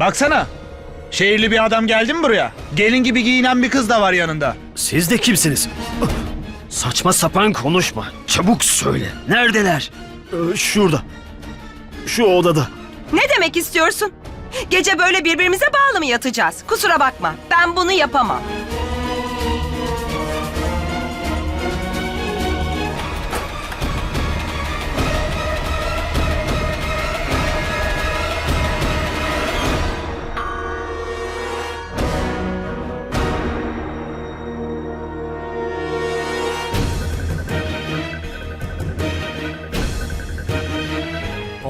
Baksana. Şehirli bir adam geldi mi buraya? Gelin gibi giyinen bir kız da var yanında. Siz de kimsiniz? Saçma sapan konuşma. Çabuk söyle. Neredeler? Ee, şurada. Şu odada. Ne demek istiyorsun? Gece böyle birbirimize bağlı mı yatacağız? Kusura bakma. Ben bunu yapamam.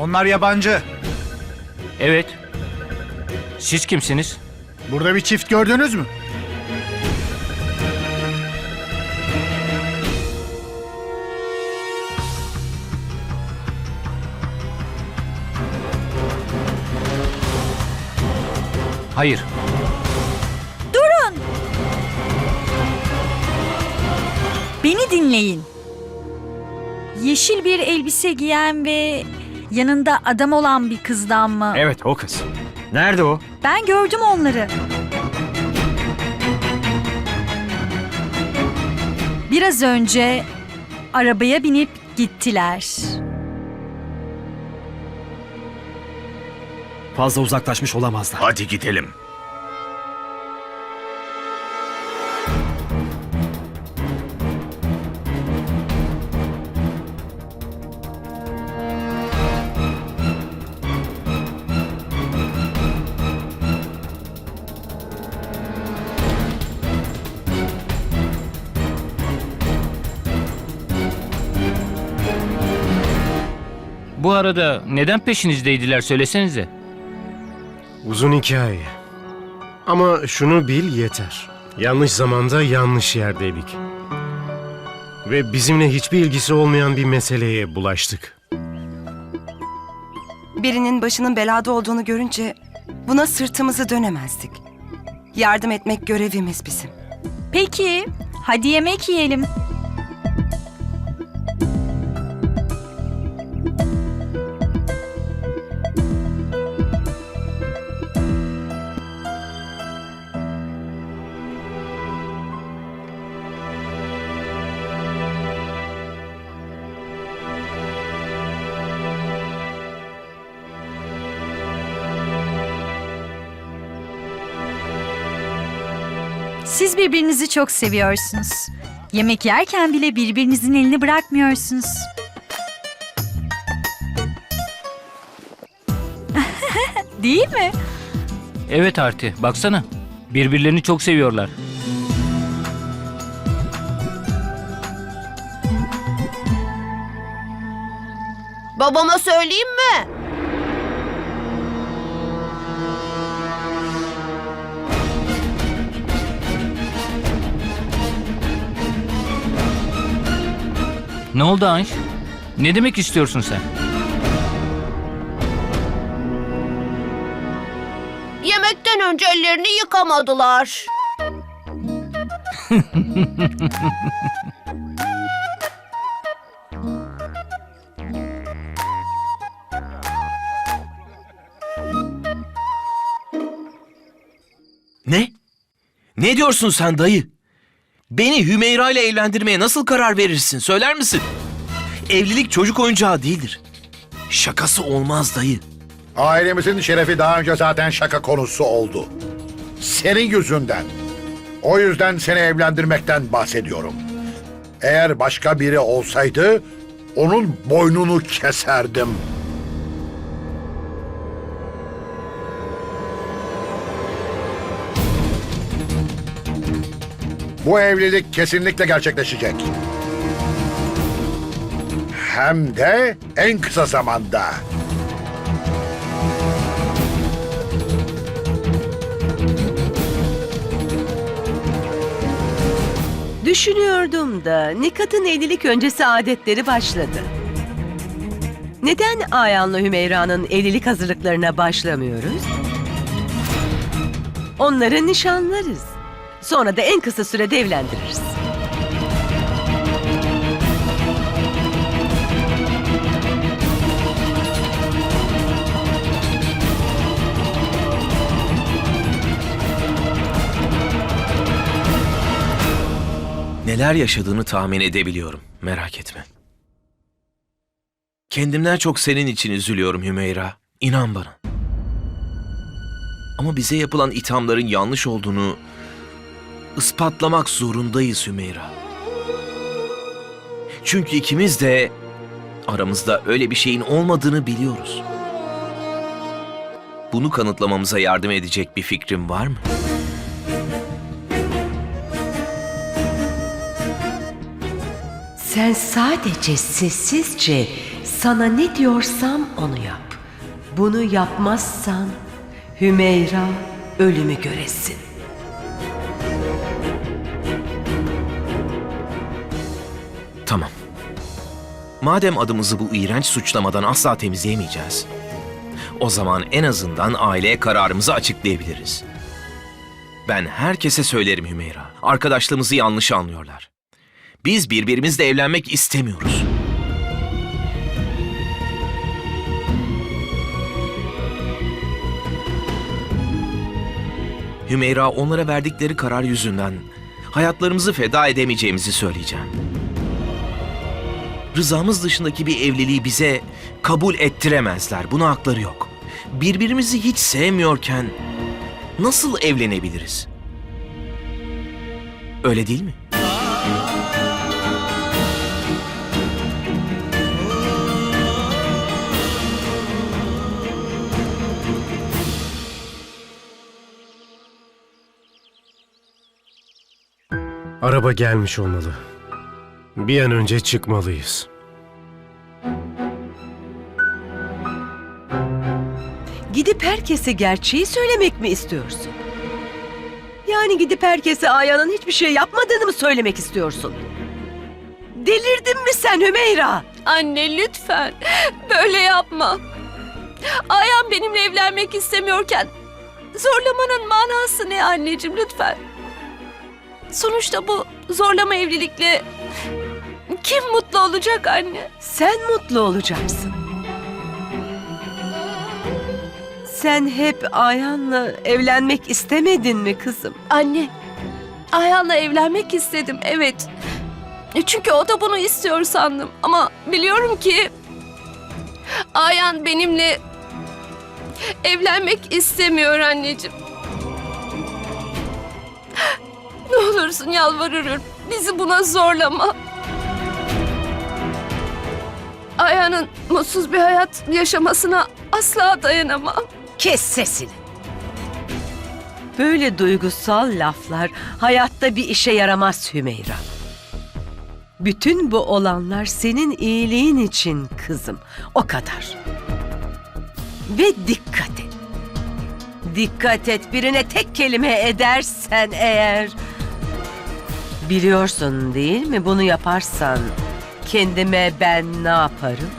Onlar yabancı. Evet. Siz kimsiniz? Burada bir çift gördünüz mü? Hayır. Beni dinleyin. Yeşil bir elbise giyen ve yanında adam olan bir kızdan mı? Evet o kız. Nerede o? Ben gördüm onları. Biraz önce arabaya binip gittiler. Fazla uzaklaşmış olamazlar. Hadi gidelim. Arada neden peşinizdeydiler söylesenize. Uzun hikaye. Ama şunu bil yeter. Yanlış zamanda yanlış yerdeydik. Ve bizimle hiçbir ilgisi olmayan bir meseleye bulaştık. Birinin başının belada olduğunu görünce buna sırtımızı dönemezdik. Yardım etmek görevimiz bizim. Peki, hadi yemek yiyelim. Birbirinizi çok seviyorsunuz. Yemek yerken bile birbirinizin elini bırakmıyorsunuz. Değil mi? Evet Arti, baksana. Birbirlerini çok seviyorlar. Babama söyleyeyim mi? Ne oldu Anş? Ne demek istiyorsun sen? Yemekten önce ellerini yıkamadılar. Ne? Ne diyorsun sen dayı? Beni Hümeyra ile evlendirmeye nasıl karar verirsin söyler misin? Evlilik çocuk oyuncağı değildir. Şakası olmaz dayı. Ailemizin şerefi daha önce zaten şaka konusu oldu. Senin yüzünden. O yüzden seni evlendirmekten bahsediyorum. Eğer başka biri olsaydı onun boynunu keserdim. Bu evlilik kesinlikle gerçekleşecek. Hem de en kısa zamanda. Düşünüyordum da Nikat'ın evlilik öncesi adetleri başladı. Neden Ayan'la Hümeyra'nın evlilik hazırlıklarına başlamıyoruz? Onları nişanlarız. Sonra da en kısa sürede evlendiririz. Neler yaşadığını tahmin edebiliyorum. Merak etme. Kendimden çok senin için üzülüyorum Hümeyra. İnan bana. Ama bize yapılan ithamların yanlış olduğunu ispatlamak zorundayız Hümeyra. Çünkü ikimiz de aramızda öyle bir şeyin olmadığını biliyoruz. Bunu kanıtlamamıza yardım edecek bir fikrin var mı? Sen sadece sessizce sana ne diyorsam onu yap. Bunu yapmazsan Hümeyra ölümü göresin. Madem adımızı bu iğrenç suçlamadan asla temizleyemeyeceğiz. O zaman en azından aileye kararımızı açıklayabiliriz. Ben herkese söylerim Hümeyra. Arkadaşlığımızı yanlış anlıyorlar. Biz birbirimizle evlenmek istemiyoruz. Hümeyra onlara verdikleri karar yüzünden hayatlarımızı feda edemeyeceğimizi söyleyeceğim. Rızamız dışındaki bir evliliği bize kabul ettiremezler. Buna hakları yok. Birbirimizi hiç sevmiyorken nasıl evlenebiliriz? Öyle değil mi? Araba gelmiş olmalı. Bir an önce çıkmalıyız. Gidip herkese gerçeği söylemek mi istiyorsun? Yani gidip herkese Aya'nın hiçbir şey yapmadığını mı söylemek istiyorsun? Delirdin mi sen Hümeyra? Anne lütfen böyle yapma. Ayhan benimle evlenmek istemiyorken zorlamanın manası ne anneciğim lütfen. Sonuçta bu zorlama evlilikle kim mutlu olacak anne? Sen mutlu olacaksın. Sen hep Ayhan'la evlenmek istemedin mi kızım? Anne, Ayhan'la evlenmek istedim evet. Çünkü o da bunu istiyor sandım. Ama biliyorum ki Ayhan benimle evlenmek istemiyor anneciğim. Ne olursun yalvarırım. Bizi buna zorlama. Ayhan'ın mutsuz bir hayat yaşamasına asla dayanamam. Kes sesini. Böyle duygusal laflar hayatta bir işe yaramaz Hümeyra. Bütün bu olanlar senin iyiliğin için kızım. O kadar. Ve dikkat et. Dikkat et birine tek kelime edersen eğer... Biliyorsun değil mi bunu yaparsan kendime ben ne yaparım?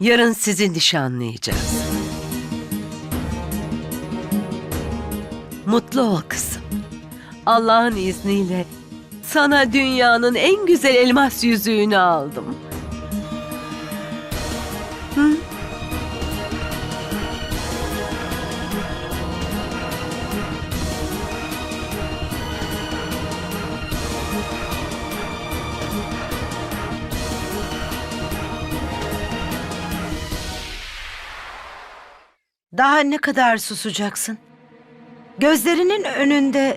Yarın sizi nişanlayacağız. Mutlu ol kızım. Allah'ın izniyle sana dünyanın en güzel elmas yüzüğünü aldım. Daha ne kadar susacaksın? Gözlerinin önünde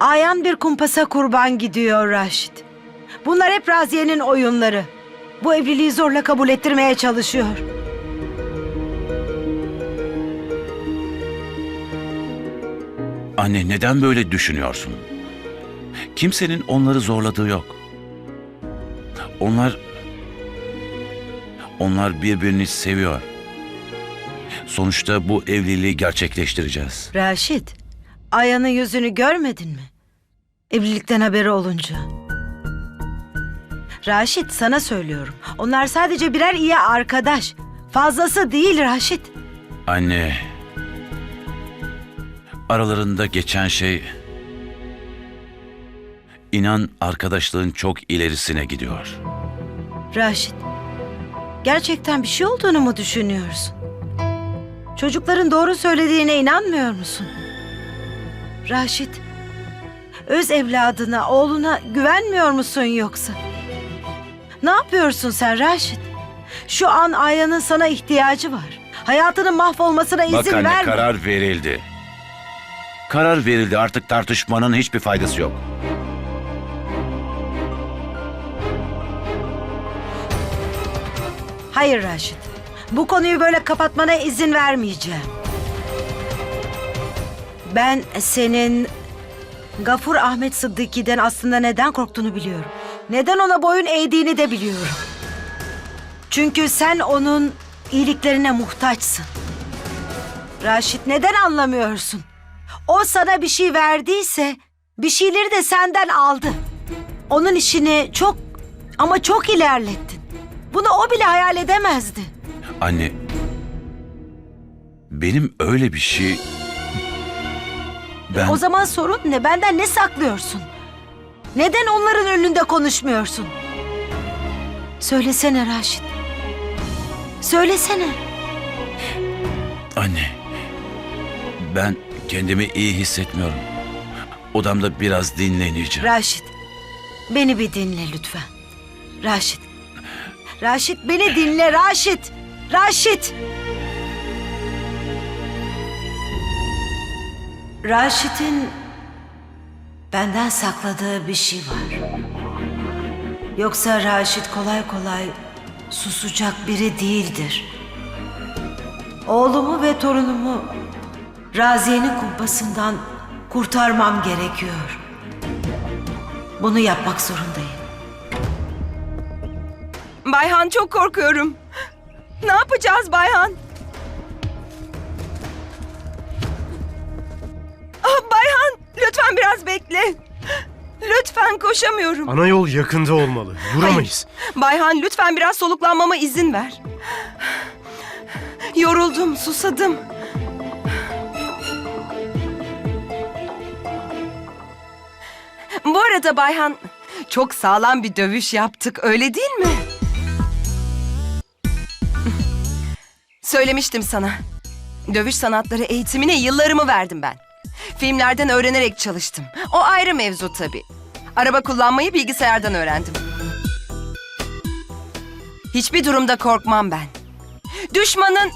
ayan bir kumpasa kurban gidiyor Raşit. Bunlar hep Raziye'nin oyunları. Bu evliliği zorla kabul ettirmeye çalışıyor. Anne neden böyle düşünüyorsun? Kimsenin onları zorladığı yok. Onlar onlar birbirini seviyor. Sonuçta bu evliliği gerçekleştireceğiz. Raşit, Aya'nın yüzünü görmedin mi? Evlilikten haberi olunca. Raşit sana söylüyorum. Onlar sadece birer iyi arkadaş. Fazlası değil Raşit. Anne, aralarında geçen şey... inan arkadaşlığın çok ilerisine gidiyor. Raşit, gerçekten bir şey olduğunu mu düşünüyorsun? Çocukların doğru söylediğine inanmıyor musun? Raşit, öz evladına, oğluna güvenmiyor musun yoksa? Ne yapıyorsun sen Raşit? Şu an Aya'nın sana ihtiyacı var. Hayatının mahvolmasına izin Bak anne verme. karar verildi. Karar verildi artık tartışmanın hiçbir faydası yok. Hayır Raşit. Bu konuyu böyle kapatmana izin vermeyeceğim. Ben senin Gafur Ahmet Sıddıki'den aslında neden korktuğunu biliyorum. Neden ona boyun eğdiğini de biliyorum. Çünkü sen onun iyiliklerine muhtaçsın. Raşit neden anlamıyorsun? O sana bir şey verdiyse bir şeyleri de senden aldı. Onun işini çok ama çok ilerlettin. Bunu o bile hayal edemezdi. Anne, benim öyle bir şey... Ben... O zaman sorun ne? Benden ne saklıyorsun? Neden onların önünde konuşmuyorsun? Söylesene Raşit. Söylesene. Anne, ben kendimi iyi hissetmiyorum. Odamda biraz dinleneceğim. Raşit. Beni bir dinle lütfen. Raşit. Raşit beni dinle Raşit. Raşit. Raşit'in benden sakladığı bir şey var. Yoksa Raşit kolay kolay susacak biri değildir. Oğlumu ve torunumu Raziye'nin kumpasından kurtarmam gerekiyor. Bunu yapmak zorundayım. Bayhan çok korkuyorum. Ne yapacağız Bayhan? Ah, Bayhan lütfen biraz bekle. Lütfen koşamıyorum. Ana yol yakında olmalı. Duramayız. Bayhan lütfen biraz soluklanmama izin ver. Yoruldum, susadım. Bu arada Bayhan çok sağlam bir dövüş yaptık öyle değil mi? Söylemiştim sana. Dövüş sanatları eğitimine yıllarımı verdim ben. Filmlerden öğrenerek çalıştım. O ayrı mevzu tabii. Araba kullanmayı bilgisayardan öğrendim. Hiçbir durumda korkmam ben. Düşmanın...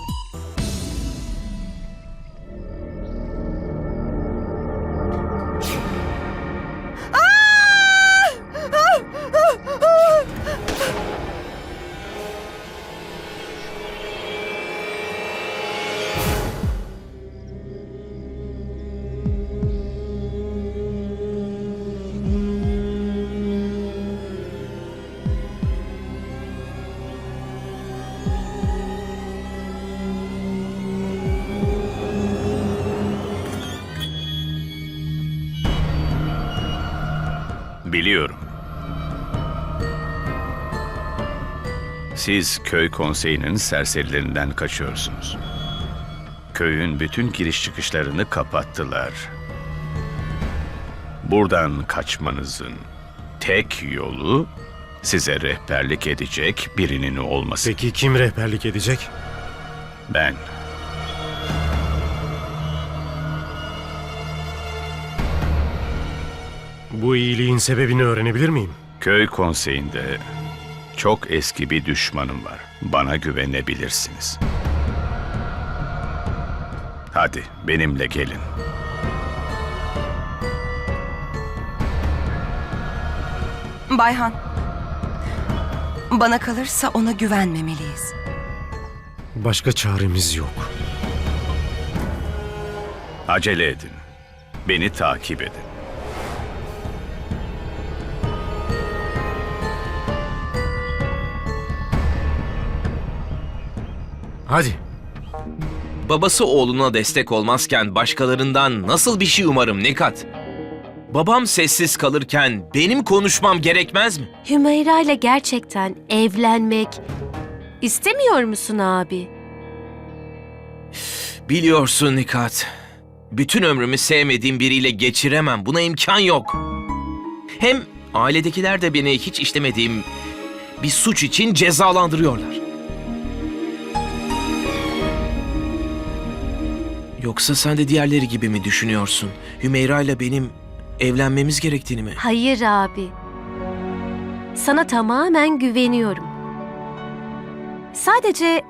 Biliyorum. Siz köy konseyinin serserilerinden kaçıyorsunuz. Köyün bütün giriş çıkışlarını kapattılar. Buradan kaçmanızın tek yolu size rehberlik edecek birinin olması. Peki kim rehberlik edecek? Ben. Bu iyiliğin sebebini öğrenebilir miyim? Köy konseyinde çok eski bir düşmanım var. Bana güvenebilirsiniz. Hadi benimle gelin. Bayhan. Bana kalırsa ona güvenmemeliyiz. Başka çaremiz yok. Acele edin. Beni takip edin. Hadi. Babası oğluna destek olmazken başkalarından nasıl bir şey umarım Nikat? Babam sessiz kalırken benim konuşmam gerekmez mi? Hümeyra ile gerçekten evlenmek istemiyor musun abi? Biliyorsun Nikat. Bütün ömrümü sevmediğim biriyle geçiremem. Buna imkan yok. Hem ailedekiler de beni hiç işlemediğim bir suç için cezalandırıyorlar. Yoksa sen de diğerleri gibi mi düşünüyorsun? Hümeyra ile benim evlenmemiz gerektiğini mi? Hayır abi. Sana tamamen güveniyorum. Sadece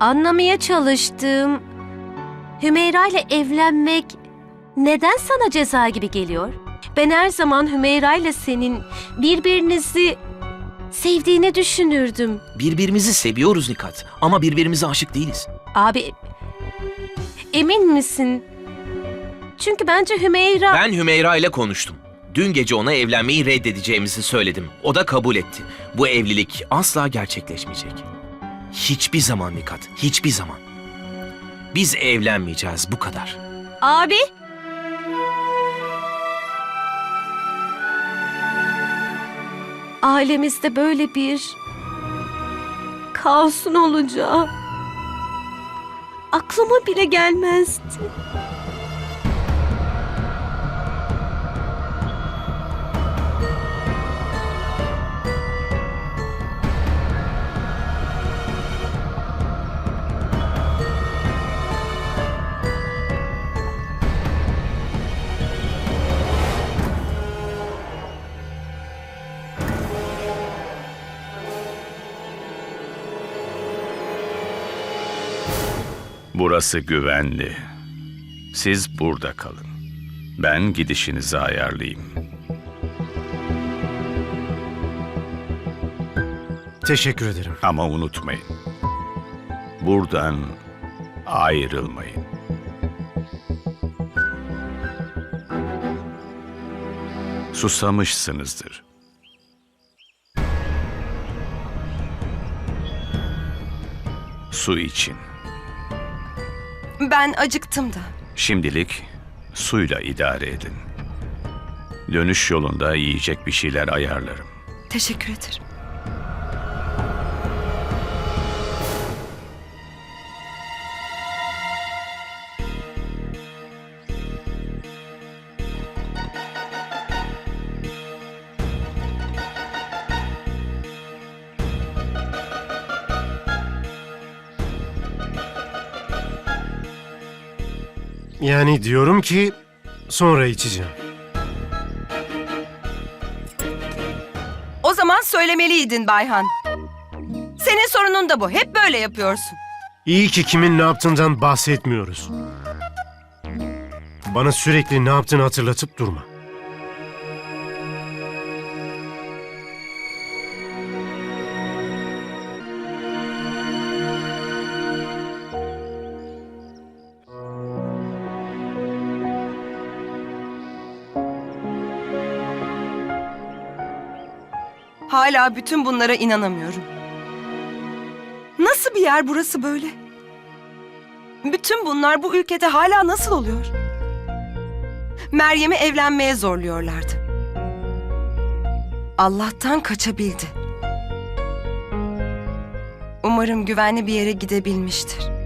anlamaya çalıştığım Hümeyra ile evlenmek neden sana ceza gibi geliyor? Ben her zaman Hümeyra ile senin birbirinizi sevdiğini düşünürdüm. Birbirimizi seviyoruz Nikat ama birbirimize aşık değiliz. Abi emin misin? Çünkü bence Hümeyra... Ben Hümeyra ile konuştum. Dün gece ona evlenmeyi reddedeceğimizi söyledim. O da kabul etti. Bu evlilik asla gerçekleşmeyecek. Hiçbir zaman Nikat, hiçbir zaman. Biz evlenmeyeceğiz bu kadar. Abi. Ailemizde böyle bir kaosun olacağı aklıma bile gelmezdi. Burası güvenli. Siz burada kalın. Ben gidişinizi ayarlayayım. Teşekkür ederim. Ama unutmayın. Buradan ayrılmayın. Susamışsınızdır. Su için. Ben acıktım da. Şimdilik suyla idare edin. Dönüş yolunda yiyecek bir şeyler ayarlarım. Teşekkür ederim. Yani diyorum ki sonra içeceğim. O zaman söylemeliydin Bayhan. Senin sorunun da bu. Hep böyle yapıyorsun. İyi ki kimin ne yaptığından bahsetmiyoruz. Bana sürekli ne yaptığını hatırlatıp durma. Hala bütün bunlara inanamıyorum. Nasıl bir yer burası böyle? Bütün bunlar bu ülkede hala nasıl oluyor? Meryem'i evlenmeye zorluyorlardı. Allah'tan kaçabildi. Umarım güvenli bir yere gidebilmiştir.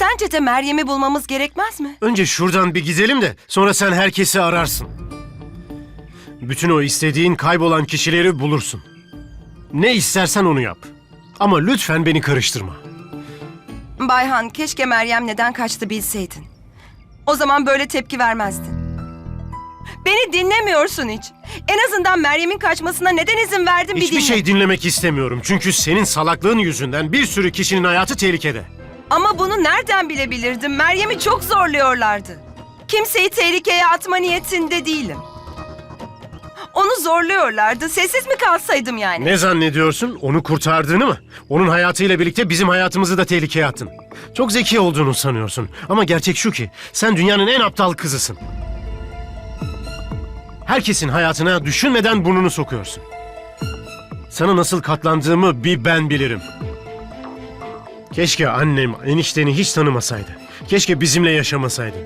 Sence de Meryem'i bulmamız gerekmez mi? Önce şuradan bir gidelim de sonra sen herkesi ararsın. Bütün o istediğin kaybolan kişileri bulursun. Ne istersen onu yap. Ama lütfen beni karıştırma. Bayhan, keşke Meryem neden kaçtı bilseydin. O zaman böyle tepki vermezdin. Beni dinlemiyorsun hiç. En azından Meryem'in kaçmasına neden izin verdin bir Hiçbir dinle. şey dinlemek istemiyorum. Çünkü senin salaklığın yüzünden bir sürü kişinin hayatı tehlikede. Ama bunu nereden bilebilirdim? Meryem'i çok zorluyorlardı. Kimseyi tehlikeye atma niyetinde değilim. Onu zorluyorlardı. Sessiz mi kalsaydım yani? Ne zannediyorsun? Onu kurtardığını mı? Onun hayatıyla birlikte bizim hayatımızı da tehlikeye attın. Çok zeki olduğunu sanıyorsun. Ama gerçek şu ki sen dünyanın en aptal kızısın. Herkesin hayatına düşünmeden burnunu sokuyorsun. Sana nasıl katlandığımı bir ben bilirim. Keşke annem enişteni hiç tanımasaydı. Keşke bizimle yaşamasaydı.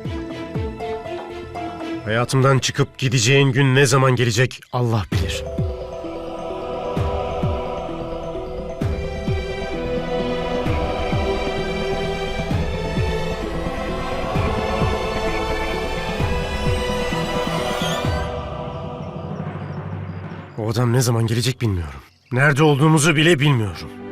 Hayatımdan çıkıp gideceğin gün ne zaman gelecek Allah bilir. O adam ne zaman gelecek bilmiyorum. Nerede olduğumuzu bile bilmiyorum.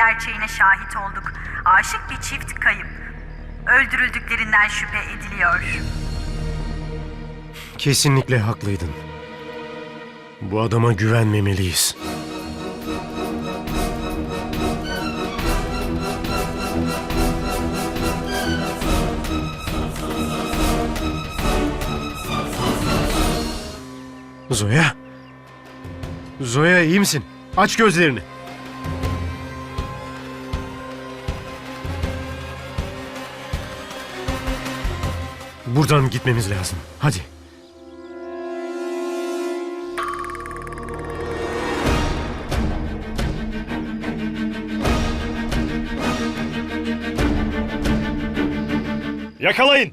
Gerçeğine şahit olduk. Aşık bir çift kayıp. Öldürüldüklerinden şüphe ediliyor. Kesinlikle haklıydın. Bu adama güvenmemeliyiz. Zoya. Zoya iyi misin? Aç gözlerini. Buradan gitmemiz lazım. Hadi. Yakalayın!